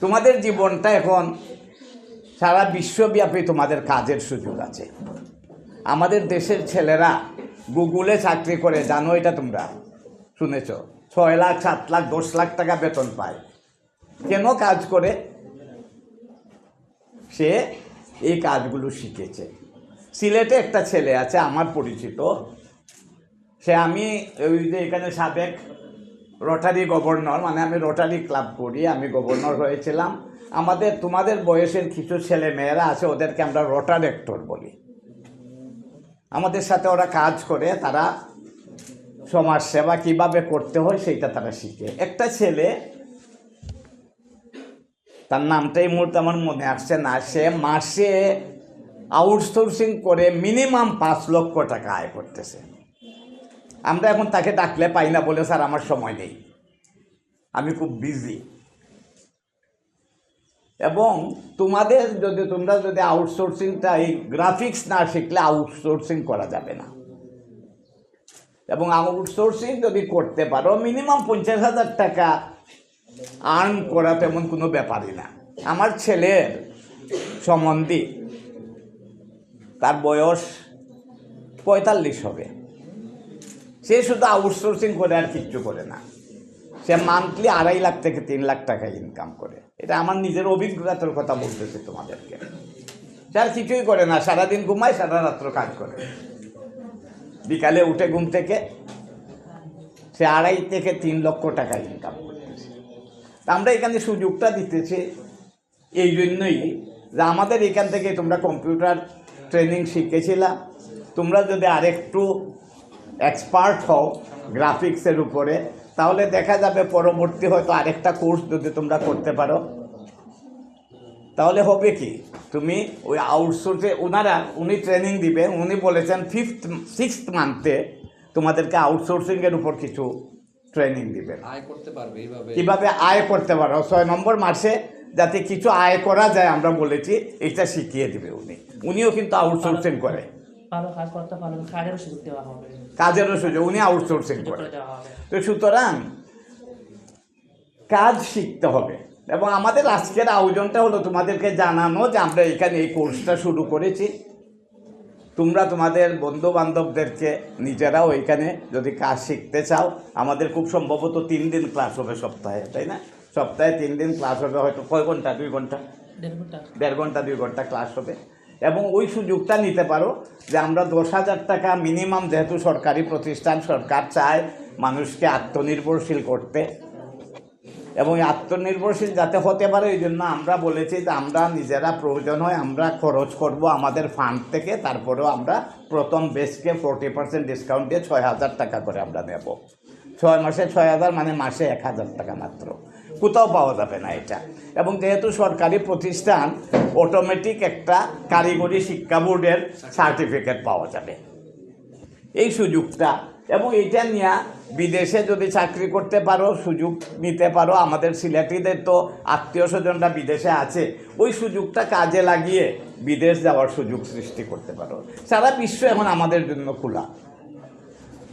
তোমাদের জীবনটা এখন সারা বিশ্বব্যাপী তোমাদের কাজের সুযোগ আছে। আমাদের দেশের ছেলেরা গুগলে চাকরি করে, জানো এটা তোমরা? শুনেছ? ছয় লাখ, সাত লাখ, দশ লাখ টাকা বেতন পায়। কেন কাজ করে? সে এই কাজগুলো শিখেছে। সিলেটে একটা ছেলে আছে, আমার পরিচিত। সে আমি ওই যে এখানে সাবেক রোটারি গভর্নর মানে আমি রোটারি ক্লাব করি, আমি গভর্নর হয়েছিলাম। আমাদের, তোমাদের বয়সের কিছু ছেলে মেয়েরা আছে, ওদেরকে আমরা রোটারেক্টর বলি। আমাদের সাথে ওরা কাজ করে, তারা সমাজ সেবা কীভাবে করতে হয় সেইটা তারা শিখে। একটা ছেলে, তার নামটা এই মুহূর্তে আমার মনে আসছে না, সে মাসে আউটসোর্সিং করে মিনিমাম পাঁচ লক্ষ টাকা আয় করতেছে। আমরা এখন তাকে ডাকলে পাই না বলে স্যার আমার সময় নেই। আমি খুব বিজি এবং তোমাদের যদি, তোমরা যদি আউটসোর্সিংটা এই গ্রাফিক্স না শিখলে আউটসোর্সিং করা যাবে না। এবং আউটসোর্সিং যদি করতে পারো মিনিমাম পঞ্চাশ হাজার টাকা আর্ন করা তেমন কোনো ব্যাপারই না। আমার ছেলের সম্বন্ধী তার বয়স পঁয়তাল্লিশ হবে। সে শুধু আউটসোর্সিং করে আর কিচ্ছু করে না। সে মান্থলি আড়াই লাখ থেকে তিন লাখ টাকা ইনকাম করে। এটা আমার নিজের অভিজ্ঞতার কথা বলতেছি তোমাদেরকে। সে আর কিছুই করে না, সারাদিন ঘুমায়, সারা রাত্র কাজ করে। বিকালে উঠে ঘুম থেকে সে আড়াই থেকে তিন লক্ষ টাকা ইনকাম করতেছে। আমরা এখানে সুযোগটা দিতেছি এই জন্যই যে আমাদের এখান থেকে তোমরা কম্পিউটার ট্রেনিং শিখেছিলা। তোমরা যদি আরেকটু এক্সপার্ট হও গ্রাফিক্সের উপরে তাহলে দেখা যাবে পরবর্তী হয়তো আরেকটা কোর্স যদি তোমরা করতে পারো। তাহলে হবে কি? তুমি ওই আউটসোর্সে ওনারা উনি ট্রেনিং দিবে উনি বলেছেন ফিফথ সিক্সথ মান্থে তোমাদেরকে আউটসোর্সিংয়ের উপর কিছু ট্রেনিং দিবেন আয় করতে পারবে এইভাবে। কীভাবে আয় করতে পারো? ছয় নম্বর মাসে যাতে কিছু আয় করা যায় আমরা বলেছি এটা শিখিয়ে দিবে উনি। উনিও কিন্তু আউটসোর্সিং করে। ভালো কাজ করতে পারলে কাজেরও সুযোগ দেওয়া হবে। কাজেরও সুযোগ উনি আউটসোর্সিং করে। তো সুতরাং কাজ শিখতে হবে। এবং আমাদের আজকের আয়োজনটা হলো তোমাদেরকে জানানো যে আমরা এখানে এই কোর্সটা শুরু করেছি। তোমরা তোমাদের বন্ধু বান্ধবদেরকে নিজেরাও এখানে যদি কাজ শিখতে চাও আমাদের খুব সম্ভবত তিন দিন ক্লাস হবে সপ্তাহে তাই না? সপ্তাহে তিন দিন ক্লাস হবে হয়তো কয় ঘণ্টা দুই ঘণ্টা? দেড় ঘণ্টা। দেড় ঘণ্টা দুই ঘণ্টা ক্লাস হবে। এবং ওই সুযোগটা নিতে পারো যে আমরা দশ হাজার টাকা মিনিমাম যেহেতু সরকারি প্রতিষ্ঠান, সরকার চায় মানুষকে আত্মনির্ভরশীল করতে। এবং আত্মনির্ভরশীল যাতে হতে পারে, এই জন্য আমরা বলেছি যে আমরা নিজেরা প্রয়োজন হয় আমরা খরচ করব আমাদের ফান্ড থেকে, তারপরেও আমরা প্রথম বেসকে ফোরটি পার্সেন্ট ডিসকাউন্ট দিয়ে ছয় হাজার টাকা করে আমরা নেব। ছয় মাসে ছয় হাজার মানে মাসে এক হাজার টাকা মাত্র। কোথাও পাওয়া যাবে না এটা। এবং যেহেতু সরকারি প্রতিষ্ঠান অটোমেটিক একটা কারিগরি শিক্ষা বোর্ডের সার্টিফিকেট পাওয়া যাবে। এই সুযোগটা এবং এটা নিয়ে বিদেশে যদি চাকরি করতে পারো, সুযোগ নিতে পারো, আমাদের সিলেটিদের তো আত্মীয় স্বজনরা বিদেশে আছে, ওই সুযোগটা কাজে লাগিয়ে বিদেশ যাওয়ার সুযোগ সৃষ্টি করতে পারো। সারা বিশ্ব এখন আমাদের জন্য খোলা।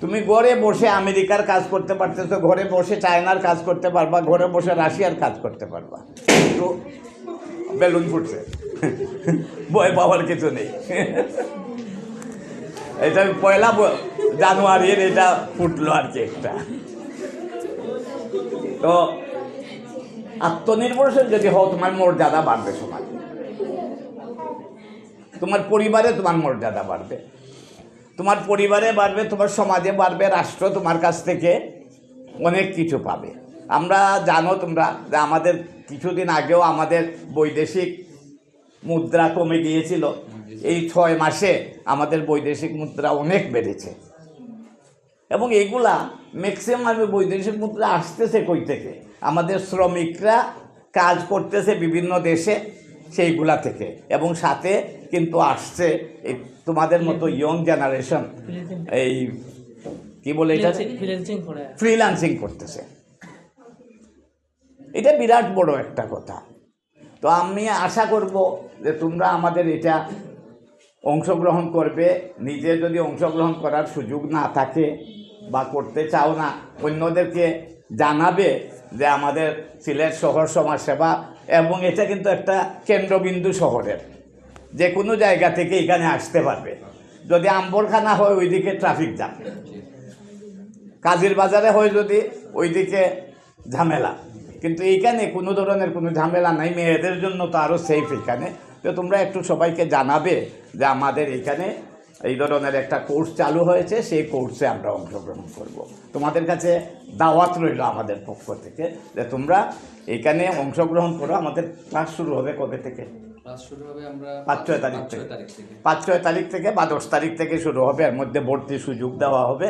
তুমি ঘরে বসে আমেরিকার কাজ করতে পারতেছো, ঘরে বসে চায়নার কাজ করতে পারবা, ঘরে বসে রাশিয়ার কাজ করতে পারবা। তো বেলুন ফুটছে। ভয় পাওয়ার কিছু নেই। এটা পয়লা জানুয়ারির এটা ফুটলো আর কি একটা। তো আত্মনির্ভরশীল যদি হও, তোমার মর্যাদা বাড়বে সমাজে। তোমার পরিবারে তোমার মর্যাদা বাড়বে। তোমার পরিবারে বাড়বে, তোমার সমাজে বাড়বে, রাষ্ট্র তোমার কাছ থেকে অনেক কিছু পাবে। আমরা জানো তোমরা যে আমাদের কিছুদিন আগেও আমাদের বৈদেশিক মুদ্রা কমে গিয়েছিল। এই ছয় মাসে আমাদের বৈদেশিক মুদ্রা অনেক বেড়েছে। এবং এগুলা ম্যাক্সিমাম বৈদেশিক মুদ্রা আসতেছে কই থেকে? আমাদের শ্রমিকরা কাজ করতেছে বিভিন্ন দেশে সেইগুলা থেকে। এবং সাথে কিন্তু আসছে এই তোমাদের মতো ইয়ং জেনারেশন এই কি বলে এটা? ফ্রিল্যান্সিং করতেছে। এটা বিরাট বড় একটা কথা। তো আমি আশা করব যে তোমরা আমাদের এটা অংশগ্রহণ করবে। নিজে যদি অংশগ্রহণ করার সুযোগ না থাকে বা করতে চাও না অন্যদেরকে জানাবে যে আমাদের সিলেট শহর সমাজসেবা এবং এটা কিন্তু একটা কেন্দ্রবিন্দু শহরের। যে কোনো জায়গা থেকে এখানে আসতে পারবে। যদি আম্বরখানা হয়, ওইদিকে ট্রাফিক জ্যাম কাজীর বাজারে হয় যদি, ওইদিকে ঝামেলা। কিন্তু এইখানে কোনো ধরনের কোনো ঝামেলা নাই, মেয়েদের জন্য তো আরও সেফ এখানে। তো তোমরা একটু সবাইকে জানাবে যে আমাদের এখানে এই ধরনের একটা কোর্স চালু হয়েছে, সেই কোর্সে আমরা অংশগ্রহণ করব। তোমাদের কাছে দাওয়াত রইল আমাদের পক্ষ থেকে, যে তোমরা এখানে অংশগ্রহণ করো। আমাদের ক্লাস শুরু হবে কবে থেকে? পাঁচ ছয় তারিখ থেকে। পাঁচ ছয় তারিখ থেকে বা দশ তারিখ থেকে শুরু হবে এর মধ্যে ভর্তির সুযোগ দেওয়া হবে।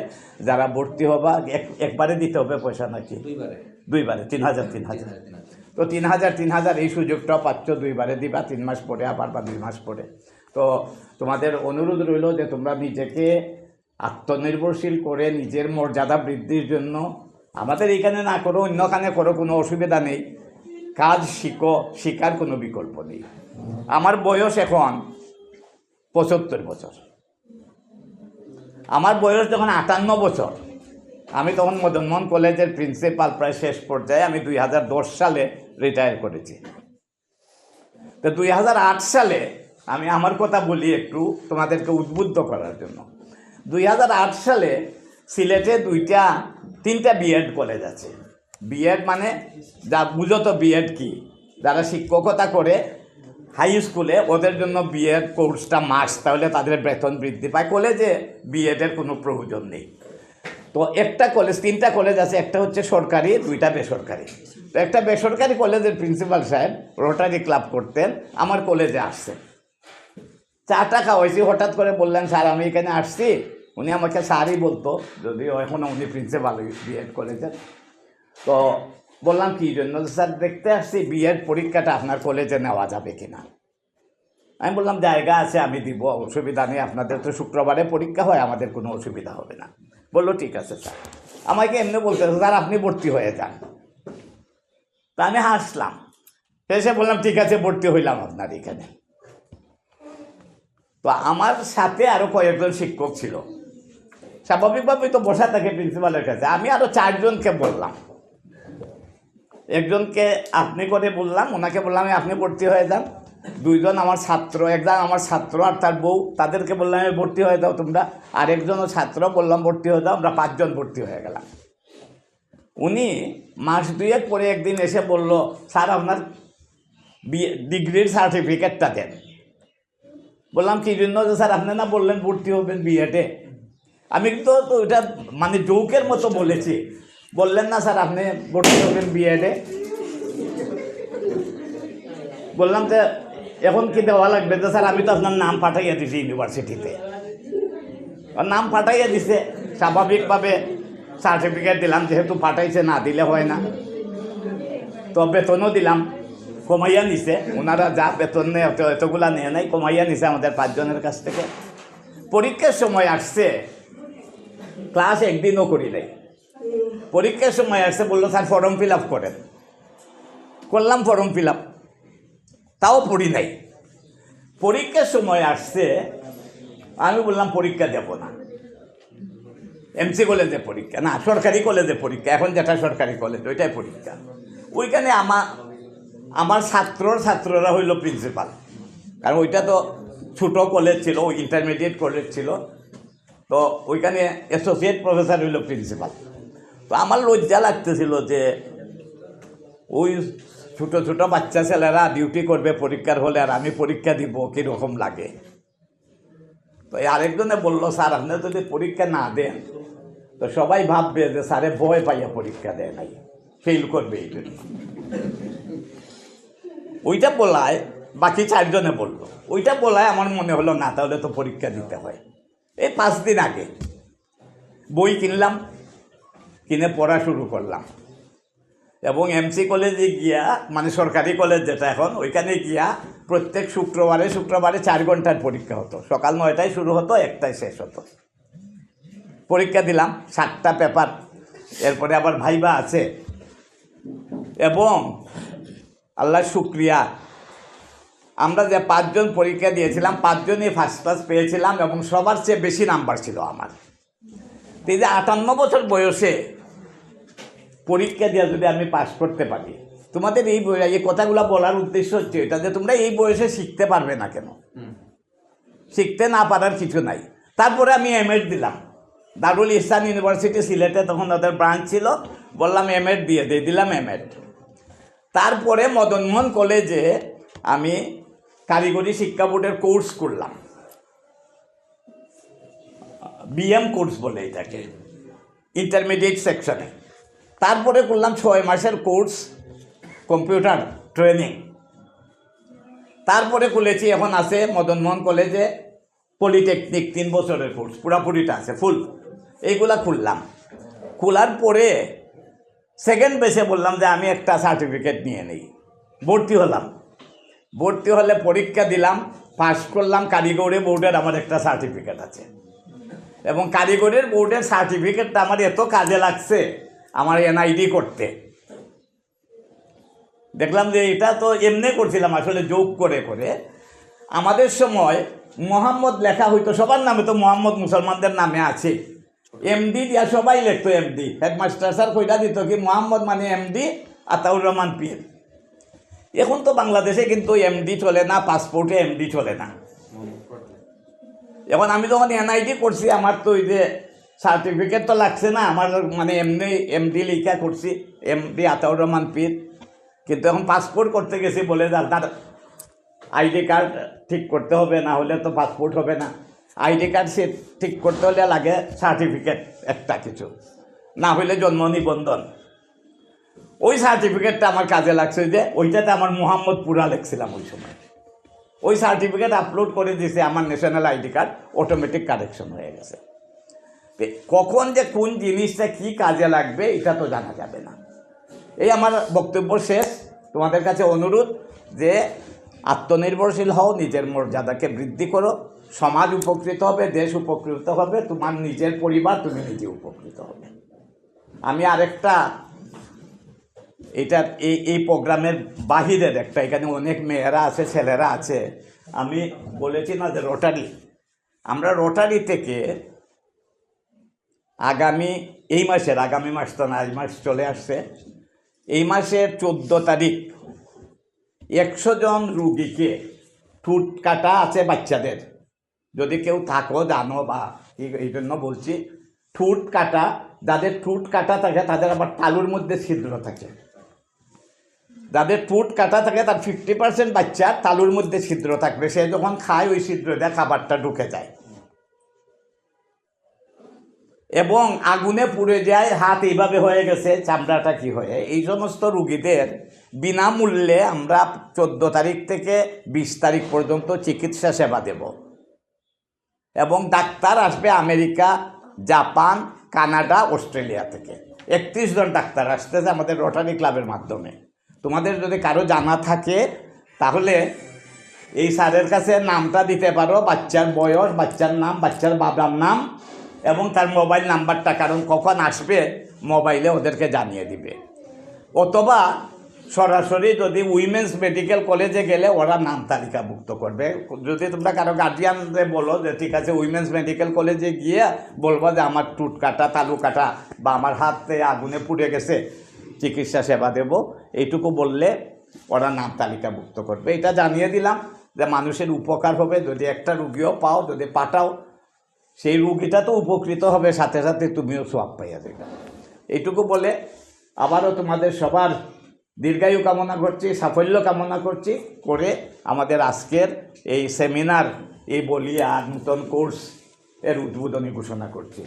যারা ভর্তি হবা একবারে দিতে হবে পয়সা নাকি? দুইবারে। তিন হাজার তিন হাজার। তিন হাজার। তো তিন হাজার তিন হাজার এই সুযোগটাও পাচ্ছ দুইবারে দিবা তিন মাস পরে আবার বা দুই মাস পরে। তো তোমাদের অনুরোধ রইল যে তোমরা নিজেকে আত্মনির্ভরশীল করে নিজের মর্যাদা বৃদ্ধির জন্য আমাদের এখানে না করো অন্যখানে করো কোনো অসুবিধা নেই। কাজ শিখো শিকার কোনো বিকল্প নেই। আমার বয়স এখন পঁচাত্তর বছর। আমার বয়স যখন আটান্ন বছর, আমি তখন মদনমোহন কলেজের প্রিন্সিপাল প্রায় শেষ পর্যায়ে আমি দুই হাজার দশ সালে রিটায়ার করেছি। তো দুই হাজার আট সালে আমি আমার কথা বলি একটু তোমাদেরকে উদ্বুদ্ধ করার জন্য। দুই হাজার আট সালে সিলেটে দুইটা, তিনটা বিএড কলেজ আছে। বিএড মানে যা বুঝো তো বিএড কি? যারা শিক্ষকতা করে হাই স্কুলে ওদের জন্য বিএড কোর্সটা মাস্ট তাহলে তাদের বেতন বৃদ্ধি পায়। কলেজে বিএডের কোনো প্রয়োজন নেই। তো একটা কলেজ তিনটা কলেজ আছে, একটা হচ্ছে সরকারি, দুইটা বেসরকারি। তো একটা বেসরকারি কলেজের প্রিন্সিপাল সাহেব রোটারি ক্লাব করতেন, আমার কলেজে আসছেন। চাটা খাওয়াইছি, হঠাৎ করে বললেন, স্যার, আমি এখানে আসছি। উনি আমাকে স্যারই বলতো, যদিও এখনও উনি প্রিন্সিপাল বিএড কলেজের তো বললাম কি জন্য? স্যার, দেখতে আসছি বিএড পরীক্ষাটা আপনার কলেজে নেওয়া যাবে কি না আমি বললাম, জায়গা আছে, আমি দিব, অসুবিধা নেই, আপনাদের তো শুক্রবারে পরীক্ষা হয়, আমাদের কোনো অসুবিধা হবে না। বলল, ঠিক আছে, স্যার। আমাকে এমনি বলতে স্যার, আপনি ভর্তি হয়ে যান। তা আমি হাসলাম। এসে বললাম, ঠিক আছে, ভর্তি হইলাম আপনার এখানে। তো আমার সাথে আরও কয়েকজন শিক্ষক ছিল। স্বাভাবিকভাবেই তো বসা থাকে প্রিন্সিপালের কাছে। আমি আরও চারজনকে বললাম। একজনকে আপনি করে বললাম, ওনাকে বললাম, "এই আপনি ভর্তি হয়ে যান। দুইজন আমার ছাত্র, একজন আমার ছাত্র আর তার বউ, তাদেরকে বললাম, "এই ভর্তি হয়ে যাও তোমরা। আর একজনও ছাত্র, বললাম, ভর্তি হয়ে যাও, আমরা পাঁচজন ভর্তি হয়ে গেলাম। উনি মাস দুয়েক পরে একদিন এসে বলল, স্যার, আপনার ডিগ্রির সার্টিফিকেটটা দেন। বললাম, কি জন্য যে স্যার, আপনি না বললেন ভর্তি হবেন বিএডে আমি তো ওইটা মানে জৌকের মতো বলেছি। বললেন না স্যার, আপনি ভর্তি হবেন বিএডে বললাম যে, এখন কি দেওয়া লাগবে? যে স্যার, আমি তো আপনার নাম পাঠাইয়া দিছি ইউনিভার্সিটিতে। নাম পাঠাইয়া দিছে, স্বাভাবিকভাবে সার্টিফিকেট দিলাম, যেহেতু পাঠাইছে, না দিলে হয় না। তো বেতনও দিলাম, কমাইয়া নিছে। ওনারা যা বেতন নেয় এতগুলা নেয় নাই, কমাইয়া নিছে আমাদের পাঁচজনের কাছ থেকে। পরীক্ষার সময় আসছে, ক্লাস একদিনও করি নাই। পরীক্ষার সময় আসছে বলল, স্যার ফর্ম ফিল আপ করেন। করলাম ফর্ম ফিল আপ তাও পড়ি নাই। পরীক্ষার সময় আসছে, আমি বললাম, পরীক্ষা দেব না। এমসি কলেজে পরীক্ষা। না, সরকারি কলেজে পরীক্ষা। এখন যেটা সরকারি কলেজ ওইটাই পরীক্ষা। ওইখানে আমার আমার ছাত্রর ছাত্ররা হইল প্রিন্সিপাল কারণ ওইটা তো ছোটো কলেজ ছিল, ওই ইন্টারমিডিয়েট কলেজ ছিল। তো ওইখানে অ্যাসোসিয়েট প্রফেসর হইল প্রিন্সিপাল তো আমার লজ্জা লাগতেছিল যে ওই ছোটো ছোটো বাচ্চা ছেলেরা ডিউটি করবে, পরীক্ষার হলে আর আমি পরীক্ষা দিব, কীরকম লাগে? তো আরেকজনে বলল, স্যার, আপনি যদি পরীক্ষা না দেন, তো সবাই ভাববে যে স্যারে ভয় পাইয়া পরীক্ষা দেয় নাই ফেল করবে এই ওইটা বলায় বাকি চারজনে বলল। ওইটা বলায় আমার মনে হলো, না, তাহলে তো পরীক্ষা দিতে হয়। এই পাঁচ দিন আগে বই কিনলাম কিনে পড়া শুরু করলাম। এবং এমসি কলেজে গিয়া মানে সরকারি কলেজ যেটা এখন, ওইখানে গিয়া প্রত্যেক শুক্রবারে শুক্রবারে চার ঘণ্টার পরীক্ষা হতো। সকাল নয়টায় শুরু হতো, একটায় শেষ হতো। পরীক্ষা দিলাম, সাতটা পেপার। এরপরে আবার ভাইবা আছে। এবং আল্লাহ শুক্রিয়া। আমরা যে পাঁচজন পরীক্ষা দিয়েছিলাম, পাঁচজনই ফার্স্ট ক্লাস পেয়েছিলাম এবং সবার চেয়ে বেশি নাম্বার ছিল আমার। তো এই যে আটান্ন বছর বয়সে পরীক্ষা দিয়ে যদি আমি পাশ করতে পারি তোমাদের এই এই কথাগুলো বলার উদ্দেশ্য হচ্ছে এটা যে তোমরা এই বয়সে শিখতে পারবে না কেন? শিখতে না পারার কিছু নাই। তারপরে আমি এমএড দিলাম। দারুল ইসলাম ইউনিভার্সিটি সিলেটে তখন ওদের ব্রাঞ্চ ছিল। বললাম এমএড দিয়ে দিয়ে দিলাম এমএড তারপরে মদনমোহন কলেজে আমি কারিগরি শিক্ষা বোর্ডের কোর্স করলাম। বিএম কোর্স বলে এটাকে ইন্টারমিডিয়েট সেকশনে তারপরে করলাম ছয় মাসের কোর্স কম্পিউটার ট্রেনিং তারপরে খুলেছি, এখন আছে মদনমোহন কলেজে পলিটেকনিক তিন বছরের কোর্স পুরাপুরিটা আছে ফুল এইগুলা খুললাম। খোলার পরে সেকেন্ড বেসে বললাম যে আমি একটা সার্টিফিকেট নিয়ে নিই। ভর্তি হলাম। ভর্তি হলে পরীক্ষা দিলাম পাশ করলাম, কারিগরি বোর্ডের আমার একটা সার্টিফিকেট আছে। এবং কারিগরের বোর্ডের সার্টিফিকেটটা আমার এত কাজে লাগছে, আমার এনআইডি করতে। দেখলাম যে এটা তো এমনি করছিলাম আসলে যোগ করে করে। আমাদের সময় মোহাম্মদ লেখা হইতো, সবার নামে তো মোহাম্মদ মুসলমানদের নামে আছে। এমডি দিয়া সবাই লিখতো এমডি হেডমাস্টার স্যার কইটা দিত কি, মোহাম্মদ মানে এমডি আতাউর রহমান পীর। এখন তো বাংলাদেশে কিন্তু এমডি চলে না পাসপোর্টে এমডি চলে না। এখন আমি যখন এনআইডি করছি, আমার তো ওই যে সার্টিফিকেট তো লাগছে না, আমার মানে এমনি এমডি লিখা করছি এমডি আতাউর রহমান পীর। কিন্তু এখন পাসপোর্ট করতে গেছি বলে আপনার আইডি কার্ড ঠিক করতে হবে, না হলে তো পাসপোর্ট হবে না। আইডি কার্ড সে ঠিক করতে হলে লাগে সার্টিফিকেট একটা কিছু, না হলে জন্ম নিবন্ধন। ওই সার্টিফিকেটটা আমার কাজে লাগছে যে, ওইটাতে আমার মোহাম্মদ পুরা লিখছিলাম ওই সময়। ওই সার্টিফিকেট আপলোড করে দিয়েছে আমার national ID card automatic correction হয়ে গেছে। কখন যে কোন জিনিসটা কি কাজে লাগবে, এটা তো জানা যাবে না। এই আমার বক্তব্য শেষ। তোমাদের কাছে অনুরোধ যে আত্মনির্ভরশীল হও, নিজের মর্যাদাকে বৃদ্ধি করো। সমাজ উপকৃত হবে, দেশ উপকৃত হবে, তোমার নিজের পরিবার, তুমি নিজে উপকৃত হবে। আমি আরেকটা এটা এই এই প্রোগ্রামের বাহিরের একটা এখানে অনেক মেয়েরা আছে, ছেলেরা আছে। আমি বলেছি না যে রোটারি। আমরা রোটারি থেকে আগামী এই মাসের, আগামী মাস তো না মাস চলে আসছে। এই মাসের চোদ্দ তারিখ, একশো জন রুগীকে ঠুট কাটা আছে বাচ্চাদের। যদি কেউ থাকো, জানো বা এই জন্য বলছি, ঠুট কাটা, যাদের ঠুট কাটা থাকে, তাদের আবার তালুর মধ্যে ছিদ্র থাকে। যাদের ঠুট কাটা থাকে, তার ফিফটি পার্সেন্ট বাচ্চার তালুর মধ্যে ছিদ্র থাকবে। সে যখন খায়, ওই ছিদ্র দিয়ে খাবারটা ঢুকে যায়। এবং আগুনে পুড়ে যায়, হাত এইভাবে হয়ে গেছে, চামড়াটা কি হয়ে? এই সমস্ত রুগীদের বিনামূল্যে আমরা চোদ্দ তারিখ থেকে বিশ তারিখ পর্যন্ত চিকিৎসা সেবা দেব। এবং ডাক্তার আসবে আমেরিকা, জাপান, কানাডা, অস্ট্রেলিয়া থেকে। একত্রিশ জন ডাক্তার আসতেছে আমাদের রোটারি ক্লাবের মাধ্যমে। তোমাদের যদি কারও জানা থাকে, তাহলে এই স্যারের কাছে নামটা দিতে পারো, বাচ্চার বয়স, বাচ্চার নাম, বাচ্চার বাবার নাম এবং তার মোবাইল নাম্বারটা, কারণ কখন আসবে মোবাইলে ওদেরকে জানিয়ে দিবে। অথবা সরাসরি যদি উইমেন্স মেডিকেল কলেজে গেলে ওরা নাম তালিকাভুক্ত করবে। যদি তোমরা কারও গার্জিয়ানদের বলো যে, ঠিক আছে, উইমেন্স মেডিকেল কলেজে গিয়ে বলব যে, আমার টুট কাটা তালু কাটা বা আমার হাতে আগুনে পুড়ে গেছে। চিকিৎসা সেবা দেব, এইটুকু বললে ওরা নাম তালিকাভুক্ত করবে। এটা জানিয়ে দিলাম যে মানুষের উপকার হবে, যদি একটা রুগীও পাও, যদি পাঠাও, সেই রুগীটা তো উপকৃত হবে, সাথে সাথে তুমিও সোয়াব পাইয়া যাবে এইটুকু বলে আবারও তোমাদের সবার দীর্ঘায়ু কামনা করছি, সাফল্য কামনা করছি করে আমাদের আজকের এই সেমিনার এই বলিয়া নূতন কোর্স এর উদ্বোধনী ঘোষণা করছি।